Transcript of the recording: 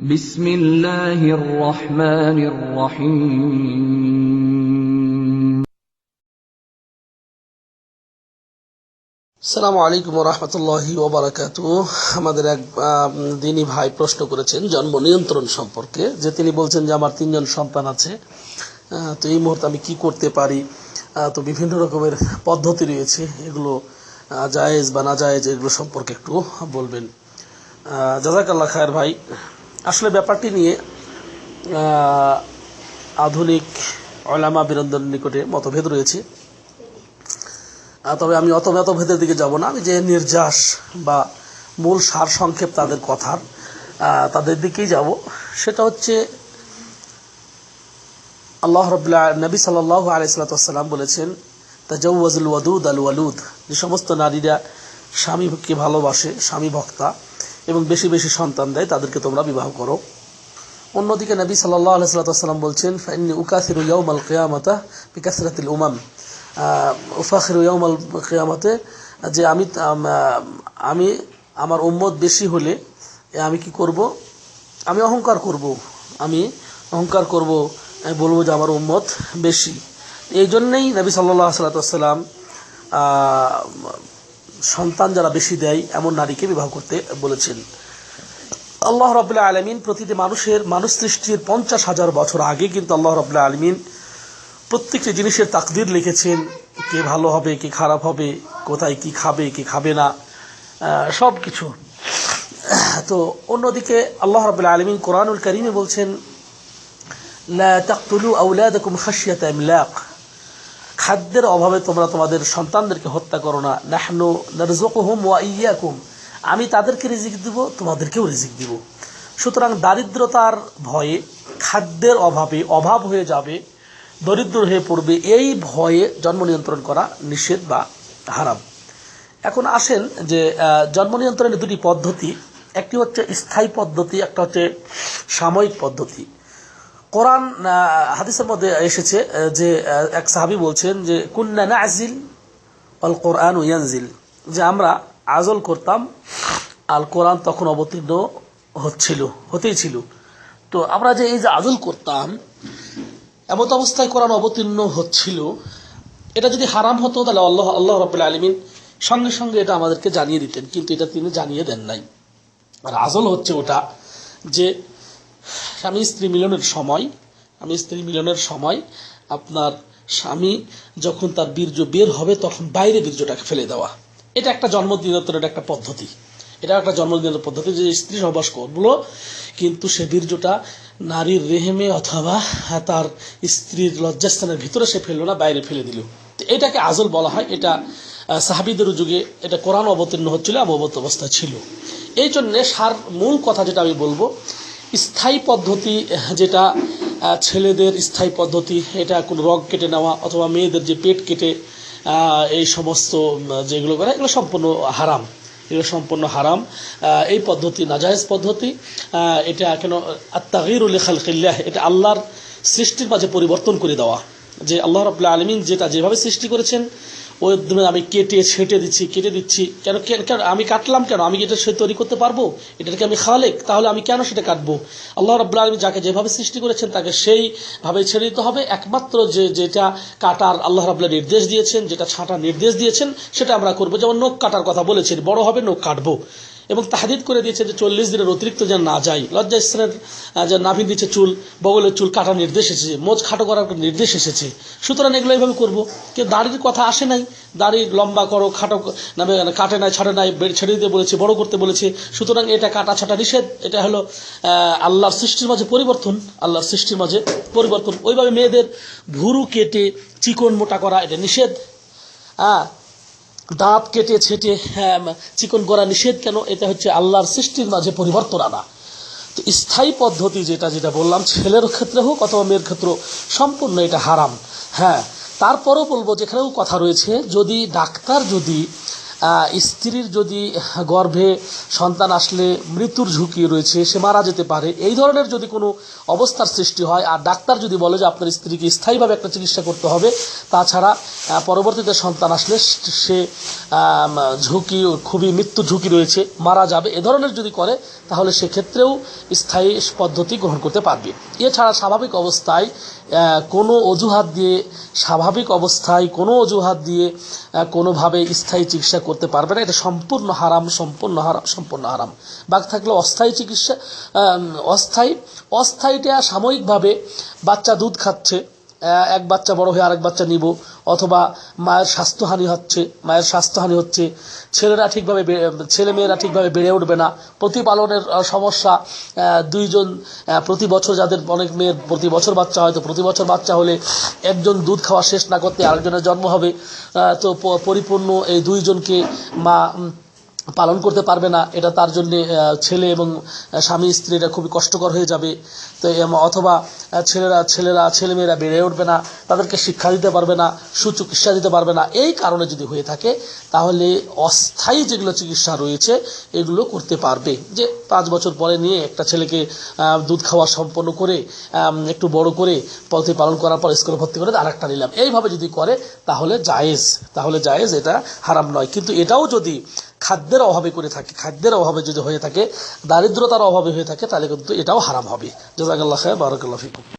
বিসমিল্লাহির রহমানির রহিম। সালামু আলাইকুম রহমতুল্লাহি ওবরাকাতু আমাদের এক দিনী ভাই প্রশ্ন করেছেন জন্ম নিয়ন্ত্রণ সম্পর্কে, যে তিনি বলছেন যে আমার তিনজন সন্তান আছে তো এই মুহূর্তে আমি কি করতে পারি? তো বিভিন্ন রকমের পদ্ধতি রয়েছে, এগুলো জায়েজ বা না জায়েজ এগুলো সম্পর্কে একটু বলবেন। জাজাকাল্লা খায়ের ভাই আসলে ব্যাপারটি নিয়ে আধুনিক অলামা বিরন্দর নিকটে মতভেদ রয়েছে। তবে আমি অত মতভেদের দিকে যাব না। আমি যে নির্যাস বা মূল সার সংক্ষেপ তাদের কথার তাদের দিকেই যাব। সেটা হচ্ছে, আল্লাহ রবুল্লাহ নবী সাল্লাহ আলাইসালাম বলেছেন তাজাউজুল ওয়াদুদ আল ওয়ালুদ যে সমস্ত নারীরা স্বামীকে ভালোবাসে, স্বামী ভক্তা এবং বেশি বেশি সন্তান দেয়, তাদেরকে তোমরা বিবাহ করো। অন্যদিকে নবী সাল্লাহ আলাইসাল্লাম বলছেন ফাইনি উকাসিরু ইয়াউমাল কিয়ামাতা বিকাসরাতিল উমাম। উফাখিরু ইয়াউমাল কিয়ামাতে, যে আমি আমি আমার উম্মত বেশি হলে আমি কি করব? আমি অহংকার করব। আমি অহংকার করব বলব যে আমার উম্মত বেশি। এই জন্যেই নবী সাল্লাহ সাল্লাম সন্তান যারা বেশি দেয়, এমন নারীকে বিবাহ করতে বলেছেন। আল্লাহ রবুল্লাহ আলমিন প্রতিটি মানুষের, মানুষ সৃষ্টির পঞ্চাশ হাজার বছর আগে কিন্তু আল্লাহ রবুল্লাহ আলমিন প্রত্যেকটি জিনিসের তাকদির লিখেছেন, কে ভালো হবে, কে খারাপ হবে, কোথায় কি খাবে কি খাবে না সব কিছু তো অন্যদিকে আল্লাহ রবুল্লাহ আলমিন কোরআনুল করিমে বলছেন, লা তাকতুলু আউলাদাকুম খাশিয়াতা ইমলাক খাদ্যের অভাবে তোমরা তোমাদের সন্তানদেরকে হত্যা করো না। নাহনু নারযুকুহুম ওয়া ইয়্যাকুম আমি তাদেরকে রিজিক দিব, তোমাদেরকেও রিজিক দিব। সুতরাং দারিদ্রতার ভয়ে, খাদ্যের অভাবে, অভাব হয়ে যাবে, দরিদ্র হয়ে পড়বে, এই ভয়ে জন্ম নিয়ন্ত্রণ করা নিষেধ বা হারাম। এখন আসেন যে জন্ম নিয়ন্ত্রণের দুটি পদ্ধতি। একটি হচ্ছে স্থায়ী পদ্ধতি, একটা হচ্ছে সাময়িক পদ্ধতি। কোরআন হাদিসের মধ্যে এসেছে যে এক সাহাবি বলছেন যে, কুন্না নাজিল অল কোরআন ইয়ানজিল। যে আমরা আজল করতাম আল কোরআন তখন অবতীর্ণ হচ্ছিল, হতেই ছিল। তো আমরা যে এই যে আজল করতাম, এমত অবস্থায় কোরআন অবতীর্ণ হচ্ছিল। এটা যদি হারাম হতো, তাহলে আল্লাহ আল্লাহ রবাহ আলমিন সঙ্গে সঙ্গে এটা আমাদেরকে জানিয়ে দিতেন, কিন্তু এটা তিনি জানিয়ে দেন নাই। আর আজল হচ্ছে ওটা যে স্বামী স্ত্রী মিলনের সময়, স্বামী স্ত্রী মিলনের সময় আপনার স্বামী যখন তার বীর্য বের হবে, তখন বাইরে বীর্যটাকে ফেলে দেওয়া। এটা একটা জন্মদিনোত্তরের একটা পদ্ধতি। এটা একটা জন্মদিনের পদ্ধতি যে স্ত্রী সহবাস করল কিন্তু সে বীর্যটা নারীর রেহেমে অথবা তার স্ত্রীর লজ্জাস্থানের ভিতরে সে ফেলল না, বাইরে ফেলে দিল। এটাকে আজল বলা হয়। এটা সাহাবিদের যুগে এটা কোরআন অবতীর্ণ হচ্ছিল অবগত অবস্থা ছিল। এই জন্যে সার মূল কথা যেটা আমি বলব স্থায়ী পদ্ধতি, যেটা ছেলেদের স্থায়ী পদ্ধতি, এটা কোনো রগ কেটে নেওয়া অথবা মেয়েদের যে পেট কেটে এই সমস্ত যেগুলো করে, এগুলো সম্পূর্ণ হারাম। এগুলো সম্পূর্ণ হারাম। এই পদ্ধতি নাজায়েজ পদ্ধতি। এটা কেন আত্মাগিরুল খালকিল্লাহ এটা আল্লাহর সৃষ্টির মাঝে পরিবর্তন করে দেওয়া। যে আল্লাহ রবুল্লাহ আলমিন যেটা যেভাবে সৃষ্টি করেছেন ওই আমি কেটে ছেঁটে দিচ্ছি, কেটে দিচ্ছি। কেন কেন আমি কাটলাম কেন? আমি এটা সে তৈরি করতে পারব? এটাকে আমি খালেক, তাহলে আমি কেন সেটা কাটবো? আল্লাহ রব্লা আলমী যাকে যেভাবে সৃষ্টি করেছেন, তাকে সেইভাবে ছেড়ে দিতে হবে। একমাত্র যে, যেটা কাটার আল্লাহ রাবুল্লাহ নির্দেশ দিয়েছেন, যেটা ছাঁটার নির্দেশ দিয়েছেন, সেটা আমরা করব। যেমন নখ কাটার কথা বলেছেন, বড় হবে নখ কাটবো। এবং তাহাদিদ করে দিয়েছে যে চল্লিশ দিনের অতিরিক্ত যেন না যায় লজ্জা স্থানের যে নাভি দিচ্ছে চুল, বগলের চুল কাটার নির্দেশ এসেছে, মোজ খাটো করার নির্দেশ এসেছে। সুতরাং এগুলো এইভাবে করব। কেউ দাড়ির কথা আসে নাই, দাড়ি লম্বা করো, খাটো নামে কাটে নাই, ছাড়ে নাই ছেড়ে দিতে বলেছে, বড় করতে বলেছে। সুতরাং এটা কাটা ছাটা নিষেধ, এটা হলো আল্লাহর সৃষ্টির মাঝে পরিবর্তন, আল্লাহর সৃষ্টির মাঝে পরিবর্তন। ওইভাবে মেয়েদের ভুরু কেটে চিকন মোটা করা এটা নিষেধ। হ্যাঁ দাঁত কেটে ছেটে হ্যাঁ, চিকন করা নিষেধ কেন? এটা হচ্ছে আল্লাহর সৃষ্টির মাঝে পরিবর্তন আনা। তো স্থায়ী পদ্ধতি যেটা যেটা বললাম ছেলের ক্ষেত্রে হোক অথবা মেয়ের ক্ষেত্রে সম্পূর্ণ এটা হারাম। হ্যাঁ তারপরও বলব যেখানেও কথা রয়েছে যদি ডাক্তার যদি স্ত্রীর যদি গর্ভে সন্তান আসলে মৃত্যুর ঝুঁকি রয়েছে, সে মারা যেতে পারে। এই ধরনের যদি কোনো অবস্থার সৃষ্টি হয়, আর ডাক্তার যদি বলে যে আপনার স্ত্রীকে স্থায়ীভাবে একটা চিকিৎসা করতে হবে, তাছাড়া পরবর্তীতে সন্তান আসলে সে ঝুঁকি, খুবই মৃত্যু ঝুঁকি রয়েছে, মারা যাবে। এ ধরনের যদি করে, তাহলে সেক্ষেত্রেও স্থায়ী পদ্ধতি গ্রহণ করতে পারবে। এছাড়া স্বাভাবিক অবস্থায় কোনো অজুহাত দিয়ে, স্বাভাবিক অবস্থায় কোনো অজুহাত দিয়ে কোনোভাবে স্থায়ী চিকিৎসা করতে পারবে না। এটা সম্পূর্ণ হারাম সম্পূর্ণ হারাম সম্পূর্ণ হারাম। বাঘ থাকলে অস্থায়ী চিকিৎসা অস্থায়ী, অস্থায়ীটা সাময়িকভাবে বাচ্চা দুধ খাচ্ছে। এক বাচ্চা বড় হয়ে আরেক বাচ্চা নিব। অথবা মায়ের স্বাস্থ্যহানি হচ্ছে, মায়ের স্বাস্থ্যহানি হচ্ছে, ছেলেরা ঠিকভাবে ছেলে মেয়েরা ঠিকভাবে বেড়ে উঠবে না। প্রতিপালনের সমস্যা দুইজন প্রতি বছর যাদের অনেক মেয়ের প্রতি বছর বাচ্চা হয়, তো প্রতি বছর বাচ্চা হলে একজন দুধ খাওয়া শেষ না করতে আরেকজনের জন্ম হবে। তো পরিপূর্ণ এই দুইজনকে মা পালন করতে পারবে না, এটা তার জন্য ছেলে এবং স্বামী স্ত্রীরা খুবই কষ্টকর হয়ে যাবে। তো অথবা ছেলেরা ছেলেরা, ছেলেমেয়েরা বেড়ে উঠবে না, তাদেরকে শিক্ষা দিতে পারবে না, সুচিকিৎসা দিতে পারবে না, এই কারণে যদি হয়ে থাকে, তাহলে অস্থায়ী যেগুলো চিকিৎসা রয়েছে, এগুলো করতে পারবে। যে, পাঁচ বছর পরে নিয়ে একটা ছেলেকে দুধ খাওয়া সম্পন্ন করে একটু বড় করে পথে পালন করার পর স্কুলে ভর্তি করে আর একটা নিলাম। এইভাবে যদি করে, তাহলে জায়েজ তাহলে জায়েজ, এটা হারাম নয়। কিন্তু এটাও যদি খাদ্যের অভাবে করে থাকে, খাদ্যের অভাবে যদি হয়ে থাকে, দারিদ্রতার অভাবে হয়ে থাকে, তাহলে কিন্তু এটাও হারাম হবে। জাজাকাল্লাহ খায় বারাকাল্লাহ ফিকুম।